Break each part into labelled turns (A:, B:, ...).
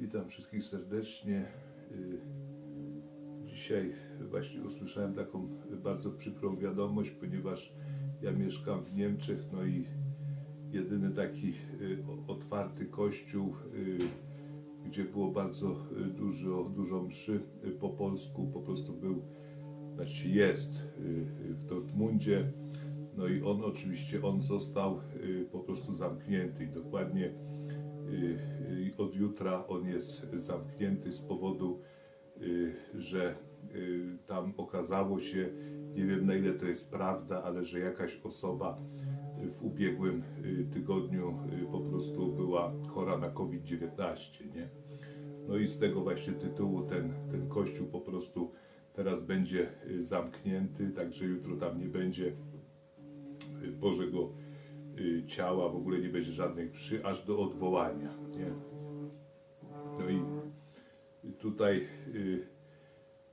A: Witam wszystkich serdecznie. Y, Dzisiaj właśnie usłyszałem taką bardzo przykrą wiadomość, ponieważ ja mieszkam w Niemczech, no i jedyny taki y, otwarty kościół, y, gdzie było bardzo dużo, dużo mszy po polsku, po prostu był, znaczy jest w Dortmundzie. No i on oczywiście, on został po prostu zamknięty i dokładnie od jutra on jest zamknięty z powodu, y, że y, tam okazało się, nie wiem na ile to jest prawda, ale że jakaś osoba w ubiegłym y, tygodniu po prostu była chora na COVID-19, nie? No i z tego właśnie tytułu ten, ten kościół po prostu teraz będzie zamknięty, także jutro tam nie będzie Bożego y, ciała, w ogóle nie będzie żadnych przy, aż do odwołania, nie? No i tutaj y,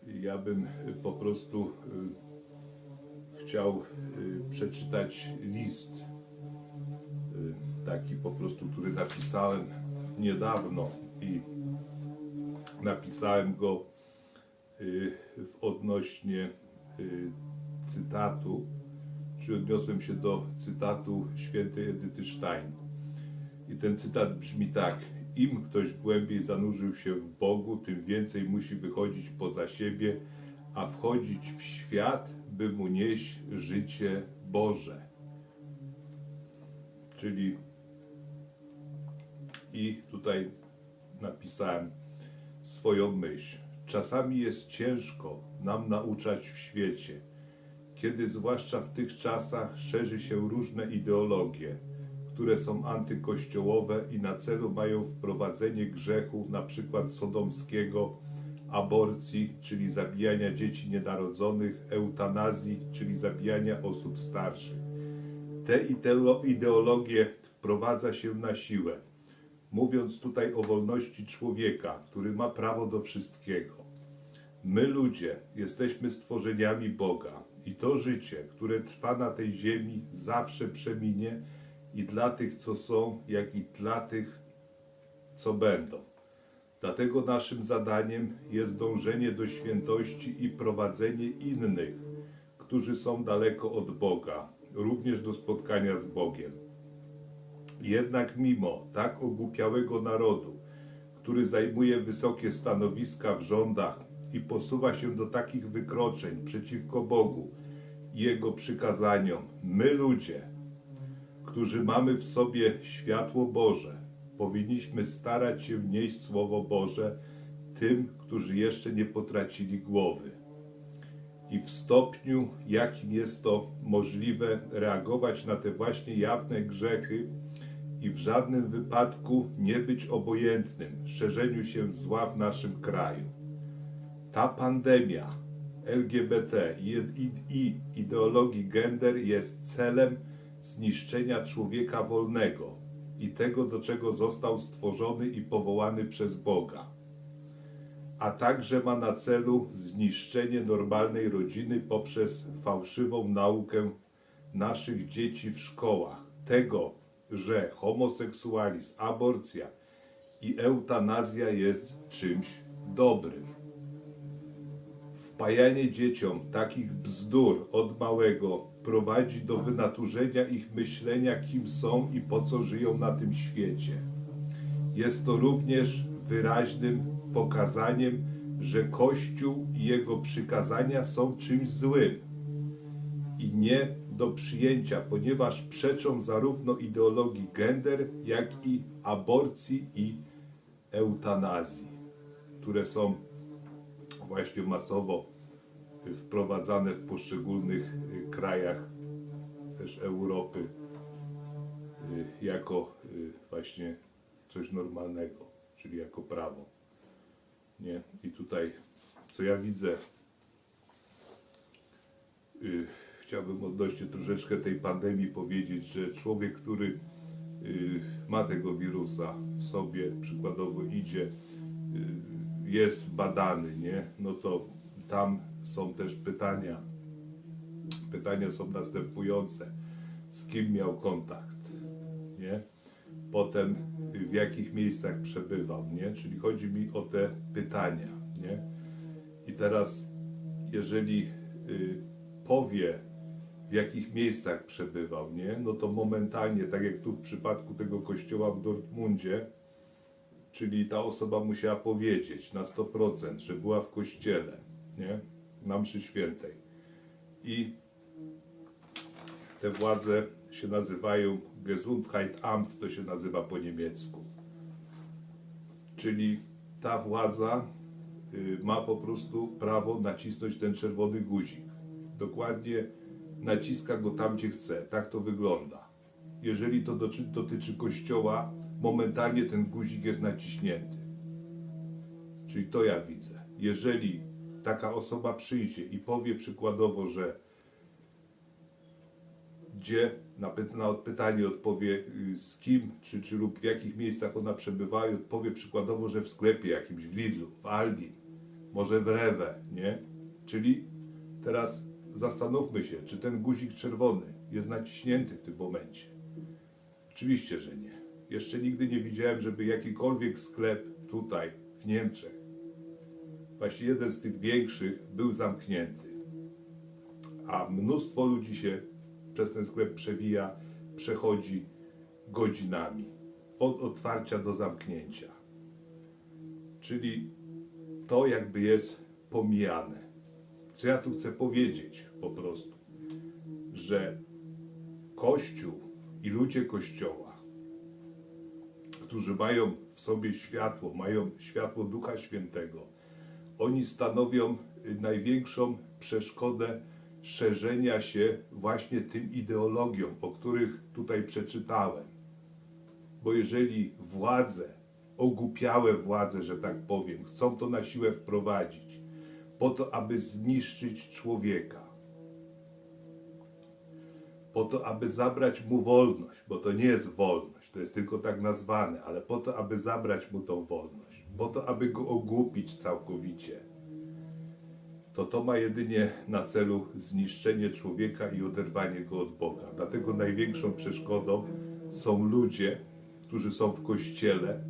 A: ja bym po prostu y, chciał y, przeczytać list y, taki po prostu, który napisałem niedawno i napisałem go y, w odnośnie y, cytatu, czy odniosłem się do cytatu świętej Edyty Stein. I ten cytat brzmi tak: Im ktoś głębiej zanurzył się w Bogu, tym więcej musi wychodzić poza siebie, a wchodzić w świat, by mu nieść życie Boże. Czyli i tutaj napisałem swoją myśl. Czasami jest ciężko nam nauczać w świecie, kiedy zwłaszcza w tych czasach szerzy się różne ideologie, które są antykościołowe i na celu mają wprowadzenie grzechu, na przykład sodomskiego, aborcji, czyli zabijania dzieci nienarodzonych, eutanazji, czyli zabijania osób starszych. Te ideo- ideologie wprowadza się na siłę, mówiąc tutaj o wolności człowieka, który ma prawo do wszystkiego. My ludzie jesteśmy stworzeniami Boga i to życie, które trwa na tej ziemi, zawsze przeminie i dla tych, co są, jak i dla tych, co będą. Dlatego naszym zadaniem jest dążenie do świętości i prowadzenie innych, którzy są daleko od Boga, również do spotkania z Bogiem. Jednak mimo tak ogłupiałego narodu, który zajmuje wysokie stanowiska w rządach i posuwa się do takich wykroczeń przeciwko Bogu i Jego przykazaniom, my ludzie, którzy mamy w sobie światło Boże, powinniśmy starać się nieść Słowo Boże tym, którzy jeszcze nie potracili głowy. I w stopniu, jakim jest to możliwe, reagować na te właśnie jawne grzechy i w żadnym wypadku nie być obojętnym szerzeniu się zła w naszym kraju. Ta pandemia LGBT i, ideologii gender jest celem zniszczenia człowieka wolnego i tego, do czego został stworzony i powołany przez Boga. A także ma na celu zniszczenie normalnej rodziny poprzez fałszywą naukę naszych dzieci w szkołach. Tego, że homoseksualizm, aborcja i eutanazja jest czymś dobrym wpajanie dzieciom takich bzdur od małego prowadzi do wynaturzenia ich myślenia, kim są i po co żyją na tym świecie. Jest to również wyraźnym pokazaniem, że Kościół i jego przykazania są czymś złym i nie do przyjęcia, ponieważ przeczą zarówno ideologii gender, jak i aborcji i eutanazji, które są właśnie masowo y, wprowadzane w poszczególnych y, krajach też Europy y, jako właśnie coś normalnego, czyli jako prawo. Nie? I tutaj, co ja widzę, chciałbym odnośnie troszeczkę tej pandemii powiedzieć, że człowiek, który ma tego wirusa w sobie, przykładowo idzie, jest badany, nie? No to tam są też pytania. Pytania są następujące. Z kim miał kontakt, nie? potem w jakich miejscach przebywał, nie? Czyli chodzi mi o te pytania, nie? I teraz, jeżeli y, powie, w jakich miejscach przebywał, nie? No to momentalnie, tak jak tu w przypadku tego kościoła w Dortmundzie, czyli ta osoba musiała powiedzieć na 100%, że była w kościele, nie? Na mszy świętej. I te władze się nazywają Gesundheitsamt, to się nazywa po niemiecku. Czyli ta władza y, ma po prostu prawo nacisnąć ten czerwony guzik. Dokładnie naciska go tam, gdzie chce. Tak to wygląda. Jeżeli to dotyczy kościoła, momentalnie ten guzik jest naciśnięty. Czyli to ja widzę. Jeżeli taka osoba przyjdzie i powie przykładowo, że gdzie na, py- na pytanie odpowie y, z kim, czy, czy lub w jakich miejscach ona przebywała i odpowie przykładowo, że w sklepie jakimś, w Lidlu, w Aldi, może w Rewe, nie? Czyli teraz zastanówmy się, czy ten guzik czerwony jest naciśnięty w tym momencie. Oczywiście, że nie. Jeszcze nigdy nie widziałem, żeby jakikolwiek sklep tutaj w Niemczech, właśnie jeden z tych większych, był zamknięty. A mnóstwo ludzi się przez ten sklep przewija, przechodzi godzinami. Od otwarcia do zamknięcia. Czyli to jakby jest pomijane. Co ja tu chcę powiedzieć po prostu, że Kościół i ludzie Kościoła, którzy mają w sobie światło, mają światło Ducha Świętego, oni stanowią y, największą przeszkodę szerzenia się właśnie tym ideologiom, o których tutaj przeczytałem. Bo jeżeli władze, ogłupiałe władze, że tak powiem, chcą to na siłę wprowadzić, po to, aby zniszczyć człowieka, po to, aby zabrać mu wolność, bo to nie jest wolność, to jest tylko tak nazwane, ale po to, aby zabrać mu tą wolność, po to, aby go ogłupić całkowicie, to to ma jedynie na celu zniszczenie człowieka i oderwanie go od Boga. Dlatego największą przeszkodą są ludzie, którzy są w kościele,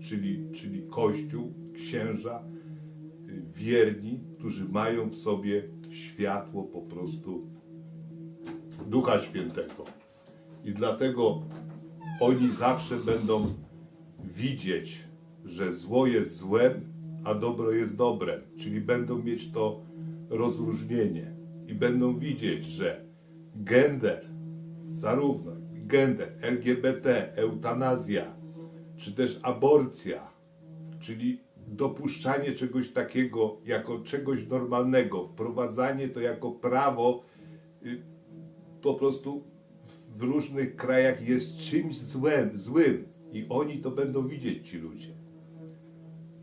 A: czyli, czyli kościół, księża, y, wierni, którzy mają w sobie światło po prostu Ducha Świętego. I dlatego oni zawsze będą widzieć, że zło jest złem, a dobro jest dobrem. Czyli będą mieć to rozróżnienie i będą widzieć, że gender, zarówno gender, LGBT, eutanazja, czy też aborcja, czyli dopuszczanie czegoś takiego jako czegoś normalnego, wprowadzanie to jako prawo y, po prostu w różnych krajach jest czymś złym, złym i oni to będą widzieć ci ludzie.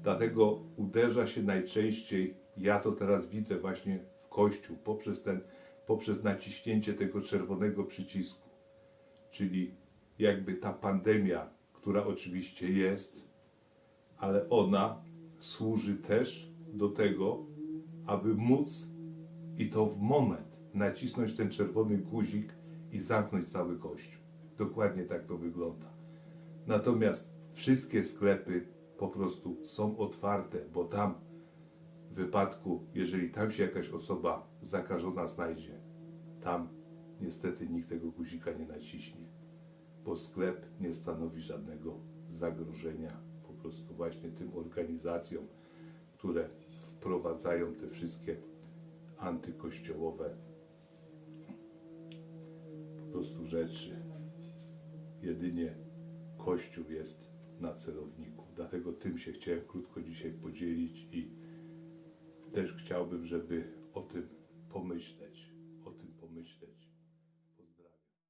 A: Dlatego uderza się najczęściej, ja to teraz widzę właśnie w Kościół, poprzez, ten, poprzez naciśnięcie tego czerwonego przycisku. Czyli jakby ta pandemia, która oczywiście jest, ale ona służy też do tego, aby móc i to w moment nacisnąć ten czerwony guzik i zamknąć cały kościół. Dokładnie tak to wygląda. Natomiast wszystkie sklepy po prostu są otwarte, bo tam w wypadku, jeżeli tam się jakaś osoba zakażona znajdzie, tam niestety nikt tego guzika nie naciśnie, bo sklep nie stanowi żadnego zagrożenia po prostu właśnie tym organizacjom, które wprowadzają te wszystkie antykościołowe prostu rzeczy. Jedynie Kościół jest na celowniku. Dlatego tym się chciałem krótko dzisiaj podzielić i też chciałbym, żeby o tym pomyśleć.